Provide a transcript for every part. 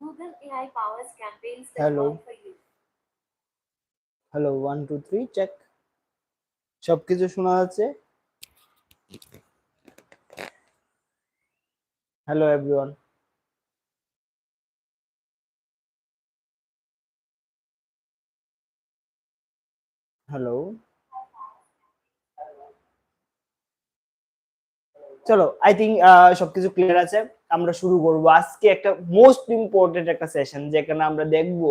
Google AI powers campaigns that Hello. work for you. Hello one two three check সবকিছু শোনা যাচ্ছে? Hello everyone hello চলো I think সবকিছু clear আছে। আমরা শুরু করব। আজকে একটা মোস্ট ইম্পর্টেন্ট একটা সেশন যেখানে আমরা দেখব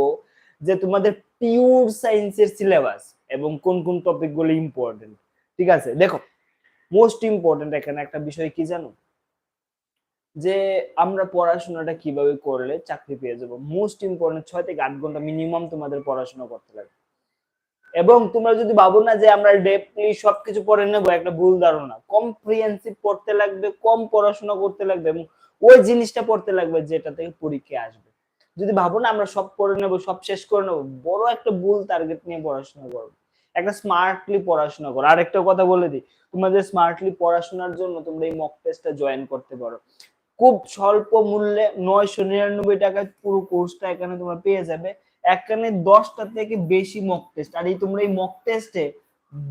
যে তোমাদের পিওর সায়েন্সের সিলেবাস এবং কোন কোন টপিকগুলো ইম্পর্টেন্ট ঠিক আছে? দেখো মোস্ট ইম্পর্টেন্ট এখানে একটা বিষয় কি জানো? যে আমরা পড়াশোনাটা কীভাবে করলে চাকরি পেয়ে যাব। মোস্ট ইম্পর্টেন্ট ছয় থেকে আট ঘণ্টা মিনিমাম তোমাদের পড়াশোনা করতে লাগবে। এবং তোমরা যদি ভাবো না যে আমরা ডেপলি সবকিছু পড়ে নেব, একটা ভুল ধারণা। কম্প্রিহেন্সিভ পড়তে লাগবে, কম পড়াশোনা করতে লাগবে এবং ওই জিনিসটা পড়তে লাগবে যেটা থেকে পরীক্ষা আসবে। যদি ভাবো না, আমরা সব করে নেব, সব শেষ করে নেব, বড় একটা ভুল টার্গেট নিয়ে পড়াশোনা করব একটা স্মার্টলি পড়াশোনা করো। আরেকটা কথা বলে দিই তোমাদের স্মার্টলি পড়াশোনার জন্য তোমরা এই মক টেস্টটা জয়েন করতে পারো। খুব স্বল্প মূল্যে নয়শো নিরানব্বই টাকায় পুরো কোর্সটা এখানে তোমরা পেয়ে যাবে। এখানে দশটা থেকে বেশি মক টেস্ট আর এই তোমরা এই মক টেস্টে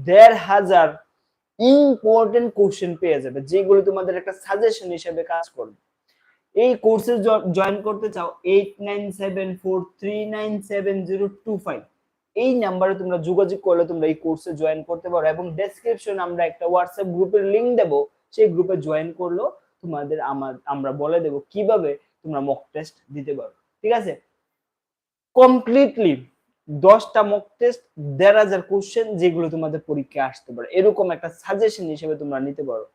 দেড় হাজার ইম্পর্টেন্ট কোশ্চেন পেয়ে যাবে, যেগুলো তোমাদের একটা সাজেশন হিসেবে কাজ করবে। এই কোর্সে জয়েন করতে চাও eight nine seven four three nine seven zero two five এই নাম্বারে তোমরা যোগাযোগ করলে তোমরা এই কোর্সে জয়েন করতে পারো এবং ডেসক্রিপশন আমরা একটা হোয়াটসঅ্যাপ গ্রুপের লিংক দেবো, সেই গ্রুপে জয়েন করলেও তোমাদের আমার, আমরা বলে দেবো কীভাবে তোমরা মক টেস্ট দিতে পারো। ঠিক আছে? কমপ্লিটলি দশটা মক টেস্ট দেড় হাজার কোশ্চেন যেগুলো তোমাদের পরীক্ষায় আসতে পারে। এরকম একটা সাজেশন হিসেবে তোমরা নিতে পারো।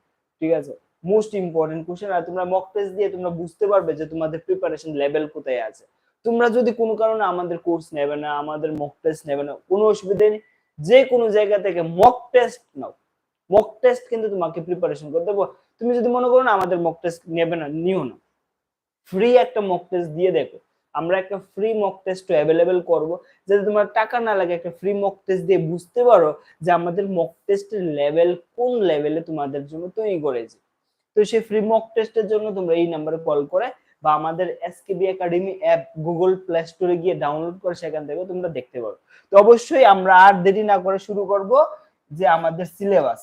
ঠিক আছে? মোস্ট ইম্পর্টেন্ট কোশ্চেন আর তোমরা মক টেস্ট দিয়ে তোমরা বুঝতে পারবে যে তোমাদের প্রিপারেশন লেভেল কোথায় আছে। তোমরা যদি কোনো কারণে আমাদের কোর্স নেবে না, আমাদের মক টেস্ট নেবে না, কোনো অসুবিধা নেই, যে কোনো জায়গা থেকে মক টেস্ট নাও। মক টেস্ট কিন্তু তোমাকে প্রিপারেশন করতে হবে। তুমি যদি মনে করো না আমাদের মক টেস্ট নেবে না, নিও না। ফ্রি একটা মক টেস্ট দিয়ে দেখো। আমরা একটা ফ্রি মক টেস্ট অ্যাভেলেবেল করব। যাতে তোমার টাকা না লাগে একটা ফ্রি মক টেস্ট দিয়ে বুঝতে পারো যে আমাদের মক টেস্টের লেভেল কোন লেভেলে তোমাদের জন্য তৈরি করেছে। তো সেই ফ্রি মক টেস্টের জন্য তোমরা এই নাম্বারে কল করে বা আমাদের SKB academy app Google play স্টোরে গিয়ে ডাউনলোড করে সেখান থেকে তোমরা দেখতে পারো। তো অবশ্যই আমরা আর দেরি না করে শুরু করব যে আমাদের সিলেবাস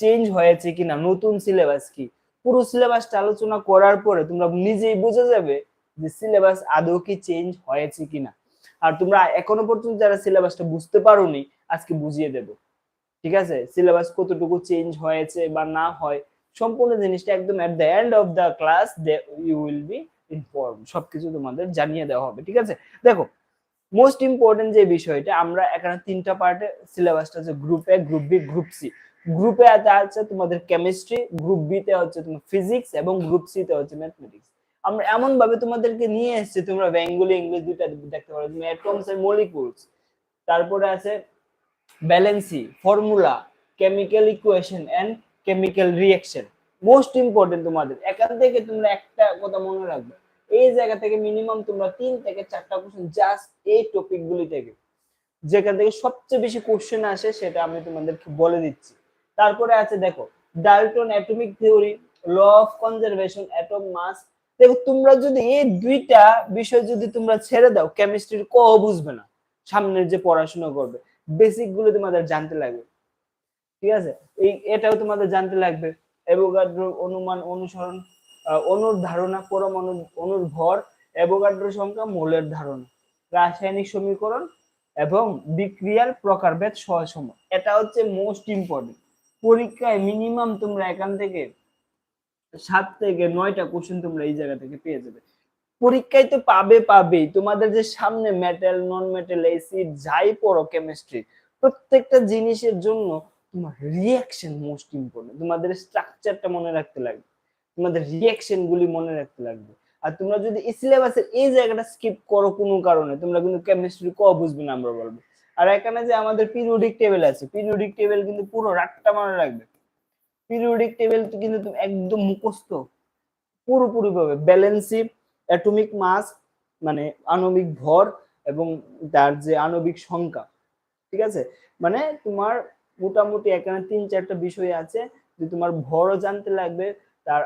চেঞ্জ হয়েছে কিনা, নতুন সিলেবাস কি? পুরো সিলেবাসটা আলোচনা করার পরে তোমরা নিজেই বুঝে যাবে যে সিলেবাস আদৌ কি চেঞ্জ হয়েছে কিনা। আর তোমরা এখনও পর্যন্ত যারা সিলেবাসটা বুঝতে পারোনি, আজকে বুঝিয়ে দেব। ঠিক আছে? সিলেবাস কতটুকু চেঞ্জ হয়েছে বা না হয় সম্পূর্ণ জিনিসটা একদম at the end of the class you will be inform সবকিছু তোমাদের জানিয়ে দেওয়া হবে, ঠিক আছে? দেখো মোস্ট ইম্পর্টেন্ট যে বিষয়টা, আমরা এখানে তিনটা পার্টে সিলেবাসটা আছে group A group B group C গ্রুপে আছে তোমাদের কেমিস্ট্রি গ্রুপ বি তে হচ্ছে তোমার ফিজিক্স এবং গ্রুপ সি তে হচ্ছে ম্যাথমেটিক্স আমরা এমন ভাবে তোমাদেরকে নিয়ে এসেছি, তোমরা বেঙ্গলি ইংলিশ দুইটা দেখতে পারো তুমি অ্যাটমস এন্ড মলিকুলস তারপরে আছে valency formula chemical equation and chemical reaction most important তোমাদের, এখান থেকে তোমরা একটা কথা মনে রাখবে, এই জায়গা থেকে মিনিমাম তোমরা তিন থেকে চারটা কোশ্চেন জাস্ট এই টপিক গুলি থেকে, যেখান থেকে সবচেয়ে বেশি কোশ্চেন আসে সেটা আমি তোমাদেরকে বলে দিচ্ছি। তারপরে আছে দেখো Dalton atomic theory law of conservation atom mass দেখো তোমরা যদি এই দুইটা বিষয় যদি তোমরা ছেড়ে দাও কেমিস্ট্রির ক বুঝবে না, সামনের যে পড়াশোনা করবে বেসিকগুলো তোমাদের জানতে লাগবে। ঠিক আছে? এই, এটাও তোমাদের জানতে লাগবে। অ্যাভোগাড্রো অনুমান অনুসরণ অনুর ধারণা পরমাণু অনুর ভর, অ্যাভোগাড্রো সংখ্যা, মৌলের ধারণা। রাসায়নিক সমীকরণ এবং বিক্রিয়ার প্রকারভেদ সহসম এটা হচ্ছে মোস্ট ইম্পর্টেন্ট পরীক্ষায় মিনিমাম তোমরা এখান থেকে সাত থেকে নয়টা কোশ্চেন তোমরা এই জায়গা থেকে পেয়ে যাবে। পরীক্ষায় তো পাবে, পাবেই। তোমাদের যে সামনে মেটাল নন মেটাল অ্যাসিড যাই পড়ো কেমিস্ট্রি প্রত্যেকটা জিনিসের জন্য তোমার রিয়াকশন মোস্ট ইম্পর্টেন্ট তোমাদের স্ট্রাকচারটা মনে রাখতে লাগবে। তোমাদের রিয়াকশন গুলি মনে রাখতে লাগবে। আর তোমরা যদি সিলেবাসের এই জায়গাটা স্কিপ করো কোনো কারণে, তোমরা কিন্তু কেমিস্ট্রি ক বুঝবে না আমরা বলব। আর এখানে যে আমাদের পিরিয়ডিক টেবিল আছে পিরিয়ডিক টেবিল কিন্তু পুরো রাতটা মনে রাখবে। পিরিয়ডিক টেবিল কিন্তু তুমি একদম মুখস্থ পুরোপুরি ভাবে ব্যালেন্সি অ্যাটমিক মাস মানে আণবিক ভর এবং তার যে আণবিক সংখ্যা, ঠিক আছে? মানে তোমার মোটামুটি এখানে তিন চারটা বিষয় আছে যে তোমার ভরও জানতে লাগবে, তার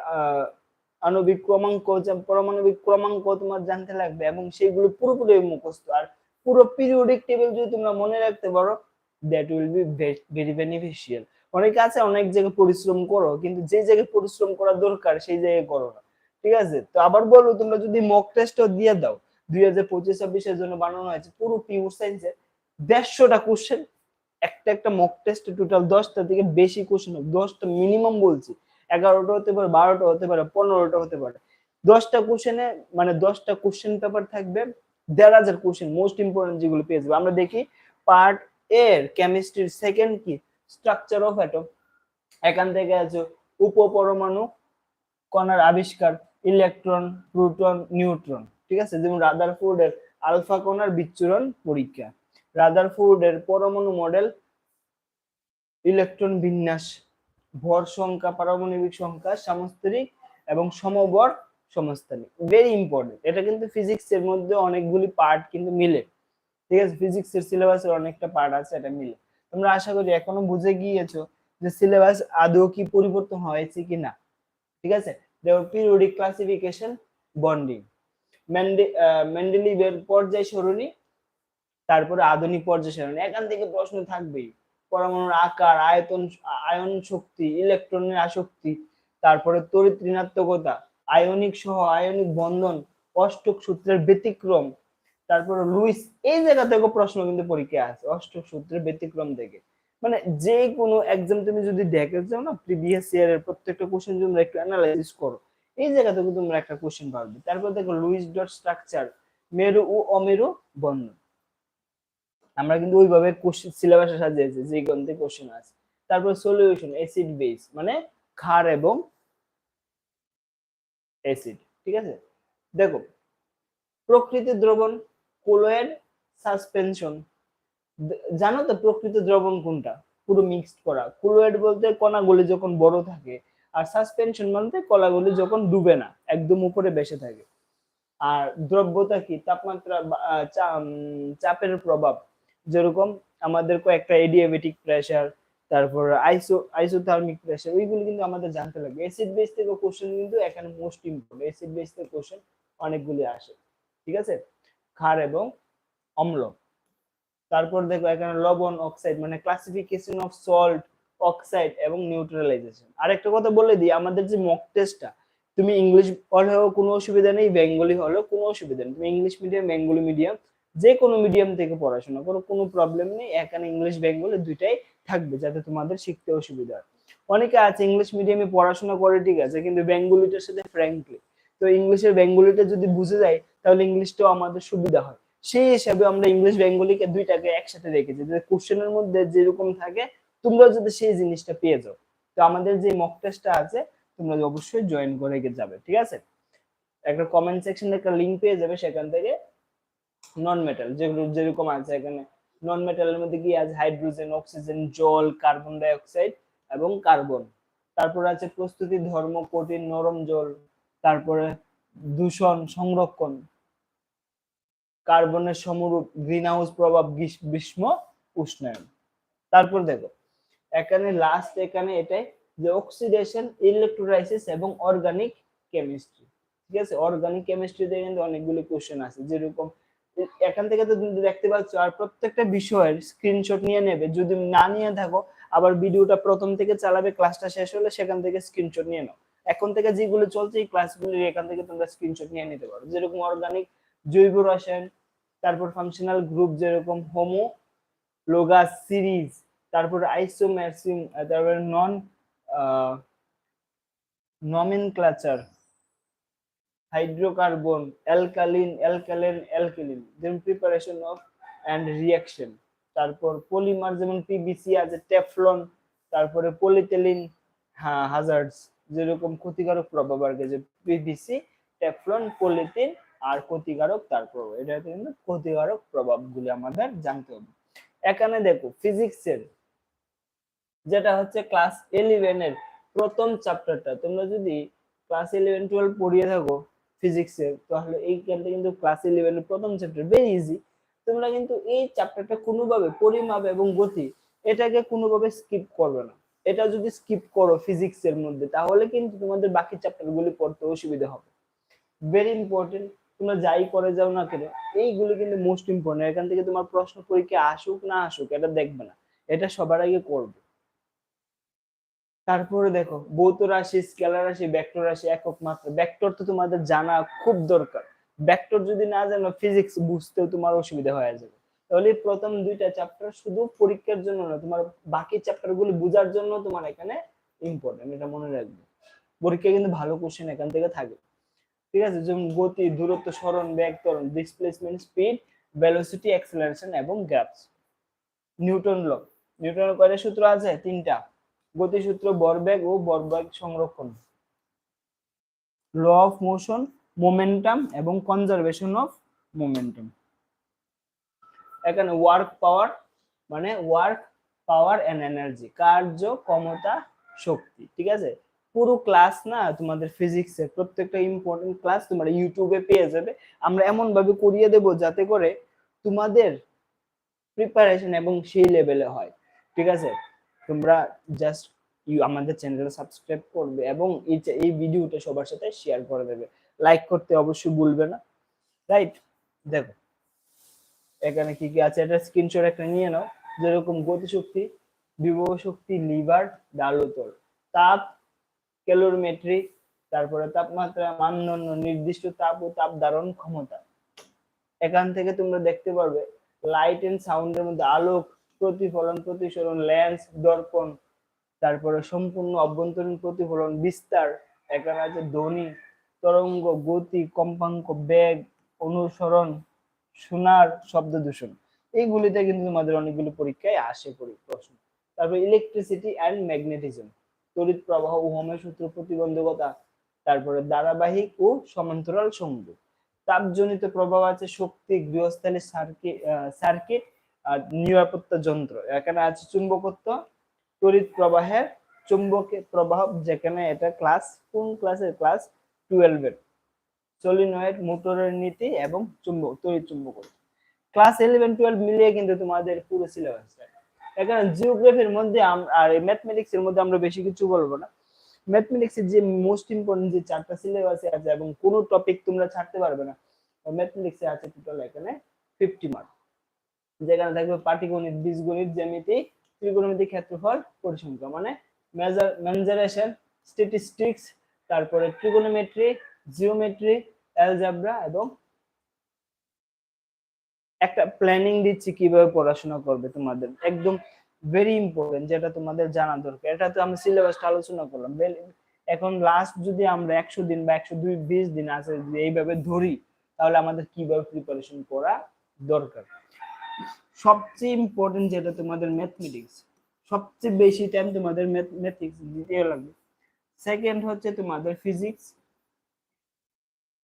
আণবিক ক্রমাঙ্ক পারমাণবিক ক্রমাঙ্ক তোমার জানতে লাগবে এবং সেগুলো পুরোপুরি মুখস্থ। আর পুরো পিরিয়ডিক টেবিল যদি তোমরা মনে রাখতে পারো that will be very beneficial অনেকে আছে, অনেক জায়গায় পরিশ্রম করো, কিন্তু যে জায়গায় পরিশ্রম করা দরকার, সেই জায়গায় করো না। ঠিক আছে? তো আবার বলো তোমরা যদি মক টেস্টও দিয়ে দাও, দুই হাজার পঁচিশ ছাব্বিশের জন্য বানানো হয়েছে, পুরো পিওর সায়েন্সের দেড়শোটা কোশ্চেন একটা একটা মক টেস্টে টোটাল দশটা থেকে বেশি কোশ্চেন হবে। দশটা মিনিমাম বলছি। এগারোটা হতে পারে, বারোটা হতে পারে, পনেরোটা হতে পারে। দশটা কোশ্চেনে মানে দশটা কোশ্চেন পেপার থাকবে, দেড় হাজার কোশ্চেন মোস্ট ইম্পর্টেন্ট যেগুলো পেয়ে যাবে। আমরা দেখি পার্ট এর কেমিস্ট্রির সেকেন্ড কি? স্ট্রাকচার অফ অ্যাটম এখান থেকে আছে উপপরমাণু, কণার আবিষ্কার ইলেকট্রন প্রোটন নিউট্রন ঠিক আছে? যেমন রাদারফোর্ড এর আলফা কণার বিচ্ছুরণ পরীক্ষা। রাদারফোর্ড এর পরমাণু মডেল ইলেকট্রন বিন্যাস, ভর সংখ্যা, পারমাণবিক সংখ্যা সামস্তরিক এবং সমবর সমস্থানিক ভেরি ইম্পর্টেন্ট এটা কিন্তু ফিজিক্স এর মধ্যে অনেকগুলি পার্ট কিন্তু মিলে। ঠিক আছে? ফিজিক্স এর সিলেবাসের অনেকটা পার্ট আছে, এটা মিলে। তোমরা আশা করি এখনও বুঝে গিয়েছো যে সিলেবাস আদৌ কি পরিবর্তন হয়েছে কি না ঠিক আছে? দেওয়ার পিরিয়ডিক ক্লাসিফিকেশন বন্ডিং মেন্ডেলিভের পর্যায় সরণি তারপরে আধুনিক পর্যায় সারণী এখান থেকে প্রশ্ন থাকবেই, পরমাণুর আকার, আয়তন, আয়ন শক্তি, ইলেকট্রনের আসক্তি, তারপরে তড়িৎ ঋণাত্মকতা, আয়নিক সহ আয়নিক বন্ধন, অষ্টক সূত্রের ব্যতিক্রম, তারপরে লুইস, এই জায়গা থেকে প্রশ্ন কিন্তু পরীক্ষা আছে অষ্টক সূত্রের ব্যতিক্রম থেকে। মানে যে কোনো এক্সাম তুমি যদি দেখে যাও না প্রিভিয়াস ইয়ার এর প্রত্যেকটা কোশ্চেন তোমরা একটু অ্যানালাইসিস করো, এই জায়গা থেকে তোমরা একটা কোশ্চেন পারবে তারপর দেখো লুইস ডট স্ট্রাকচার, মেরু ও অমেরু বন্ধন। আমরা কিন্তু ওইভাবে কোশ্চেন সিলেবাসে সাজিয়েছি যে গ্রন্থে কোশ্চেন আছে তারপর সলিউশন অ্যাসিড বেস মানে ক্ষার এবং অ্যাসিড ঠিক আছে? দেখো, প্রকৃতি দ্রবণ কোলয়েড সাসপেনশন জানো তো প্রকৃত দ্রবণ কোনটা? পুরো মিক্সড করা। কোলয়েড বলতে কণাগুলি যখন বড় থাকে, আর সাসপেনশন বলতে কলাগুলি যখন ডুবে না, একদম উপরে বেসে থাকে। আর দ্রব্যতা কি? তাপমাত্রা চাপের প্রভাব। যেরকম আমাদের কয়েকটা এডিয়াবেটিক প্রেসার তারপর আইসো আইসোথার্মিক প্রেসার ওইগুলো কিন্তু আমাদের জানতে লাগবে। অ্যাসিড বেস থেকে কোশ্চেন কিন্তু এখানে মোস্ট ইম্পর্টেন্ট অ্যাসিড বেস থেকে কোশ্চেন অনেকগুলি আসে, ঠিক আছে? ক্ষার এবং অম্ল। তারপর দেখো এখানে লবণ অক্সাইড মানে ক্লাসিফিকেশন অফ সল্ট অক্সাইড এবং নিউট্রালাইজেশন আরেকটা কথা বলে দিই, আমাদের যে মক টেস্টটা তুমি ইংলিশ হলেও কোনো অসুবিধা নেই, বেঙ্গলি হলেও কোনো অসুবিধা নেই। তুমি ইংলিশ মিডিয়াম বেঙ্গলি মিডিয়াম যে কোনো মিডিয়াম থেকে পড়াশোনা করো, কোনো প্রবলেম নেই। এখানে ইংলিশ বেঙ্গলি দুইটাই থাকবে যাতে তোমাদের শিখতে অসুবিধা হয়। অনেকে আছে ইংলিশ মিডিয়ামে পড়াশোনা করে, ঠিক আছে, কিন্তু বেঙ্গলিটার সাথে ফ্র্যাঙ্কলি তো ইংলিশের বেঙ্গলিটা যদি বুঝে যায়, তাহলে ইংলিশটাও আমাদের সুবিধা হয়। সেই হিসাবে আমরা ইংলিশ বেঙ্গলিকে দুইটাকে একসাথে রেখেছি যে কোশ্চেনের মধ্যে যেরকম থাকে, তোমরা যদি সেই জিনিসটা পেয়ে যাও। তো আমাদের যে মক টেস্টটা আছে, তোমরা অবশ্যই জয়েন করে যাবে, ঠিক আছে? একটা কমেন্ট সেকশনে একটা লিংক পেয়ে যাবে সেখান থেকে। নন মেটাল যেগুলো যেরকম আছে এখানে। নন মেটালের মধ্যে কি আছে? হাইড্রোজেন অক্সিজেন জল কার্বন ডাই অক্সাইড এবং কার্বন তারপর আছে প্রস্তুতি ধর্ম, কঠিন, নরম জল। তারপরে দূষণ, সংরক্ষণ। কার্বনের সমরূপ গ্রিন হাউস প্রভাব গ্রীষ্ম, উষ্ণায়ন। তারপর দেখো, এখানে লাস্ট এখানে এটাই যে অক্সিডেশন ইলেকট্রোলাইসিস এবং অর্গানিক কেমিস্ট্রি ঠিক আছে? অর্গানিক কেমিস্ট্রিতে কিন্তু অনেকগুলো কোশ্চেন আছে। যেরকম এখান থেকে তো দেখতে পাচ্ছ, আর প্রত্যেকটা বিষয়ের স্ক্রিনশট নিয়ে নেবে। যদি না নিয়ে থাকো, আবার ভিডিওটা প্রথম থেকে চালাবে ক্লাসটা শেষ হলে সেখান থেকে স্ক্রিনশট নিয়ে নাও। এখন থেকে যেগুলো চলছে, এই ক্লাসগুলির এখান থেকে তোমরা স্ক্রিনশট নিয়ে নিতে পারো। যেরকম অর্গানিক জৈব রসায়ন, তারপর ফাংশনাল গ্রুপ যেরকম হোমো লোগা সিরিজ তারপর আইসোমারসিম তারপরে non nomenclature hydrocarbon alkane alkene alkyne then preparation of and reaction তারপর পলিমার যেমন পিবিসি আছে টেফলন তারপরে পলিথিলিন হাজার্ডস যেরকম ক্ষতিকারক প্রভাব আর যে পিভিসি টেফলন পলিথিন আর ক্ষতিকারক তারপর এটাতে কিন্তু ক্ষতিকারক প্রভাবগুলি আমাদের জানতে হবে। এখানে দেখো ফিজিক্সের যেটা হচ্ছে ক্লাস ইলেভেনের প্রথম চ্যাপ্টারটা তোমরা যদি ক্লাস ইলেভেন টুয়েলভ পড়িয়ে থাকো ফিজিক্সের তাহলে এইখানটা কিন্তু ক্লাস ইলেভেনের প্রথম চ্যাপ্টার ভেরি ইজি তোমরা কিন্তু এই চ্যাপ্টারটা কোনোভাবে পরিমাপ এবং গতি, এটাকে কোনোভাবে স্কিপ করবে না। এটা যদি স্কিপ করো ফিজিক্স এর মধ্যে, তাহলে কিন্তু তোমাদের বাকি চ্যাপ্টার গুলি পড়তে অসুবিধা হবে। ভেরি ইম্পর্টেন্ট তোমরা যাই করে যাও না কেন, এইগুলো কিন্তু মোস্ট ইম্পর্টেন্ট এখান থেকে তোমার প্রশ্ন পরীক্ষা আসুক না আসুক, এটা দেখবে না। এটা সবার আগে করবে। তারপরে দেখো ভৌত রাশি, স্কেলার রাশি ভেক্টর রাশি একক মাত্রা ভেক্টর তো তোমাদের জানা খুব দরকার। ভেক্টর যদি না জানো ফিজিক্স বুঝতেও তোমার অসুবিধা হয়ে যাবে। তাহলে প্রথম দুইটা চ্যাপ্টার শুধু পরীক্ষার জন্য না, তোমার বাকি চ্যাপ্টারগুলো বোঝার জন্য তোমার এখানে ইম্পর্টেন্ট এটা মনে রাখবে। পরীক্ষায় কিন্তু ভালো কোশ্চেন এখান থেকে থাকে। ঠিক আছে? যেমন গতি, দূরত্ব সরণ বেগ ত্বরণ ডিসপ্লেসমেন্ট স্পিড ভেলোসিটি অ্যাক্সেলারেশন এবং গ্যাপস নিউটন ল নিউটনের কয়টা সূত্র আছে? তিনটা। গতিসূত্র ভরবেগ ও ভরবেগ সংরক্ষণ। ল অফ মোশন মোমেন্টাম এবং কনজারভেশন অফ মোমেন্টাম এখানে ওয়ার্ক পাওয়ার মানে ওয়ার্ক পাওয়ার এন্ড এনার্জি কার্য, ক্ষমতা, শক্তি, ঠিক আছে? পুরো ক্লাস না তোমাদের ফিজিক্সের প্রত্যেকটা ইম্পর্টেন্ট ক্লাস তোমরা ইউটিউবে পেয়ে যাবে। আমরা এমন ভাবে করিয়ে দেব যাতে করে তোমাদের প্রিপারেশন এবং সেই লেভেলে হয়, ঠিক আছে? তোমরা জাস্ট ইউ আমাদের চ্যানেলে সাবস্ক্রাইব করবে এবং এই এই ভিডিওটা সবার সাথে শেয়ার করে দেবে। লাইক করতে অবশ্যই ভুলবে না। রাইট দেখো। এখানে কি কি আছে? এটা স্ক্রিনশট একটা নিয়ে নাও। যেরকম গতিশক্তি বিভব শক্তি লিভার ডালুতল। তাপ ক্যালোরিমেট্রি তারপরে তাপমাত্রা, মানদণ্ড, নির্দিষ্ট তাপ ও তাপ ধারণ ক্ষমতা। এখান থেকে তোমরা দেখতে পারবে। লাইট এন্ড সাউন্ডের মধ্যে আলোক প্রতিফলন, প্রতিসরণ লেন্স দর্পণ, তারপরে সম্পূর্ণ অভ্যন্তরীণ প্রতিফলন, বিস্তার এখানে আছে ধ্বনি, তরঙ্গ, গতি, কম্পাঙ্ক, বেগ, অনুসরণ, সোনার শব্দ দূষণ। এইগুলিতে কিন্তু তোমাদের অনেকগুলো পরীক্ষায় আসে পরি প্রশ্ন। তারপর ইলেকট্রিসিটি অ্যান্ড ম্যাগনেটিজম তড়িৎ প্রবাহ ওহমের সূত্র, প্রতিবন্ধকতা, তারপরে ধারাবাহিক ও সমান্তরাল সংযোগ। তাপজনিত প্রভাব আছে শক্তি, গৃহস্থালী সার্কিট সার্কিট আর নিরাপত্তা যন্ত্র। এখানে আছে চুম্বকত্ব, তড়িৎ প্রবাহের চুম্বকের প্রবাহ, যেখানে এটা ক্লাস কোন ক্লাসের ক্লাস টুয়েলভের সলিনয়েড মোটরের নীতি এবং চুম্বক, তড়িৎ চুম্বকত্ব। ক্লাস ইলেভেন টুয়েলভ মিলিয়ে কিন্তু তোমাদের পুরো সিলেবাসটা এখানে জিওগ্রাফির মধ্যে আর ম্যাথমেটিক্স এর মধ্যে আমরা বেশি কিছু বলব না। ম্যাথমেটিক্সের যে মোস্ট ইম্পর্টেন্ট যে চারটা সিলেবাসে আছে এবং কোনো টপিক তোমরা ছাড়তে পারবে না। ম্যাথমেটিক্সে আছে টোটাল এখানে ফিফটি মার্ক যেখানে থাকবে পাটিগণিত, বীজগণিত, জ্যামিতি, ত্রিকোণমিতি ক্ষেত্রফল, পরিসংখ্যা। মানে মেজার মেনজারেশন স্ট্যাটিস্টিক্স তারপরে ট্রিগোনোমেট্রি জিওমেট্রি অ্যালজাবরা এবং একটা প্ল্যানিং দিচ্ছি কীভাবে পড়াশোনা করবে তোমাদের। একদম ভেরি ইম্পর্টেন্ট যেটা তোমাদের জানা দরকার। এটা তো আমরা সিলেবাসটা আলোচনা করলাম। এখন লাস্ট যদি আমরা একশো দিন বা একশো দুই বিশ দিন আছে এইভাবে ধরি, তাহলে আমাদের কীভাবে প্রিপারেশন করা দরকার? সবচেয়ে ইম্পর্টেন্ট যেটা তোমাদের ম্যাথমেটিক্স সবচেয়ে বেশি টাইম তোমাদের ম্যাথমেটিক্স দিতে লাগবে। সেকেন্ড হচ্ছে তোমাদের ফিজিক্স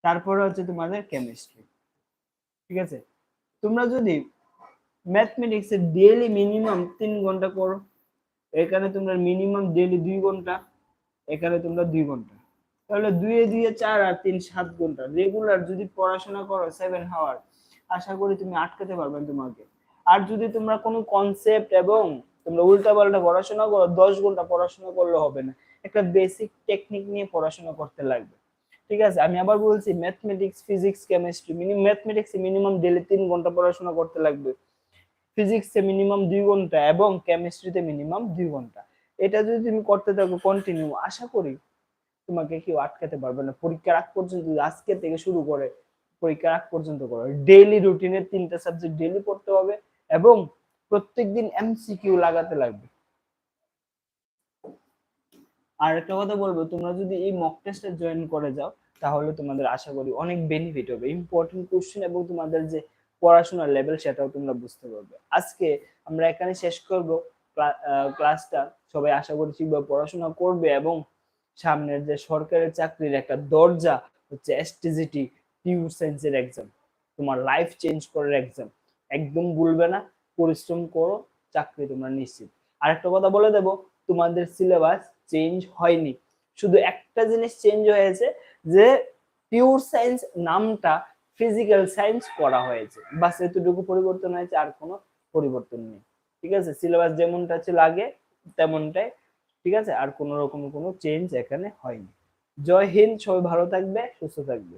তারপরে হচ্ছে তোমাদের কেমিস্ট্রি ঠিক আছে? তোমরা যদি ম্যাথমেটিক্স ডেইলি মিনিমাম তিন ঘণ্টা করো, এখানে তোমরা মিনিমাম ডেইলি দুই ঘণ্টা, এখানে তোমরা দুই ঘণ্টা। তাহলে দুয়ে দুয়ে চার আর তিন সাত ঘণ্টা। রেগুলার যদি পড়াশোনা করো সেভেন হাওয়ার আশা করি তুমি আটকাতে পারবে তোমাকে। আর যদি তোমরা কোনো কনসেপ্ট এবং তোমরা উল্টা পাল্টা পড়াশোনা করো, দশ ঘণ্টা পড়াশোনা করলে হবে না। একটা বেসিক টেকনিক নিয়ে পড়াশোনা করতে লাগবে। ঠিক আছে? আমি আবার বলছি ম্যাথমেটিক্স ফিজিক্স কেমিস্ট্রি মিনিমাম ম্যাথমেটিক্সে মিনিমাম ডেলি তিন ঘণ্টা পড়াশোনা করতে লাগবে। ফিজিক্সে মিনিমাম দুই ঘণ্টা এবং কেমিস্ট্রিতে মিনিমাম দুই ঘণ্টা। এটা যদি তুমি করতে থাকো কন্টিনিউ আশা করি তোমাকে কেউ আটকাতে পারবে না। পরীক্ষার আগ পর্যন্ত আজকে থেকে শুরু করে পরীক্ষার আগ পর্যন্ত করো। ডেইলি রুটিনে তিনটা সাবজেক্ট ডেইলি পড়তে হবে এবং প্রত্যেকদিন এমসিকিউ লাগাতে লাগবে। আর একটা কথা বলব, তোমরা যদি এই মক জয়েন করে যাও, তাহলে তোমাদের আশা করি অনেক বেনিফিট হবে। ইম্পর্টেন্ট কোশ্চেন এবং তোমাদের যে পড়াশোনার লেভেল সেটাও তোমরা বুঝতে পারবে। আজকে আমরা এখানে শেষ করব। ক্লাসটা সবাই আশা করি ঠিকভাবে পড়াশোনা করবে এবং সামনের যে সরকারি চাকরির একটা দরজা হচ্ছে এসটিজিটি পিউর সায়েন্সের এক্সাম তোমার লাইফ চেঞ্জ করার এক্সাম একদম ভুলবে না, পরিশ্রম করো, চাকরি তোমরা নিশ্চিত। আর একটা কথা বলে দেবো, তোমাদের সিলেবাস চেঞ্জ হয়নি। শুধু একটা জিনিস চেঞ্জ হয়েছে যে পিওর সায়েন্স নামটা ফিজিক্যাল সায়েন্স করা হয়েছে। বাস এতটুকু পরিবর্তন হয়েছে, আর কোনো পরিবর্তন নেই। ঠিক আছে? সিলেবাস যেমনটা ছিল আগে, তেমনটাই। ঠিক আছে? আর কোনো রকম কোনো চেঞ্জ এখানে হয়নি। জয় হিন্দ, সবাই ভালো থাকবে, সুস্থ থাকবে।